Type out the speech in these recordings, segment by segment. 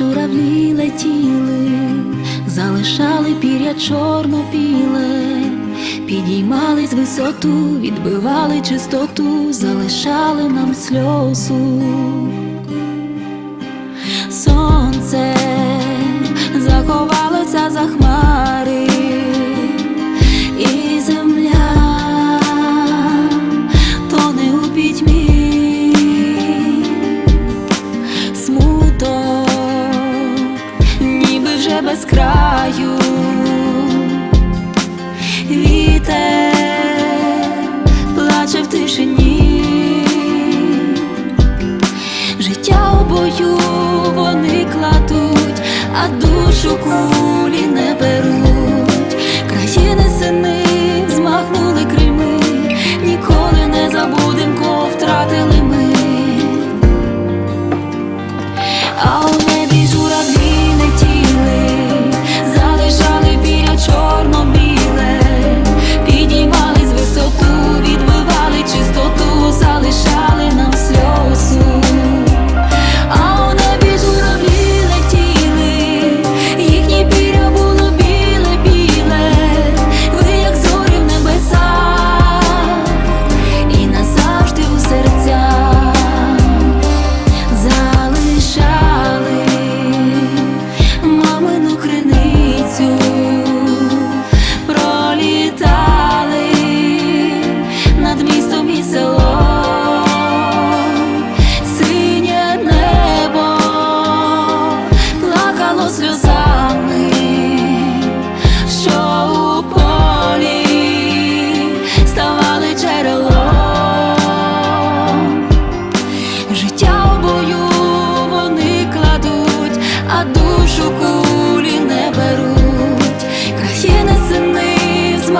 журавлі летіли, залишали пір'я чорно-біле, підіймались висоту, відбивали чистоту, залишали нам сльозу. без краю, вітер плаче в тишині, життя у бою вони кладуть, а душу кулі не беруть, країни сини.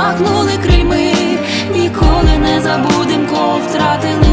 махнули крильми, ніколи не забудем, кого втратили.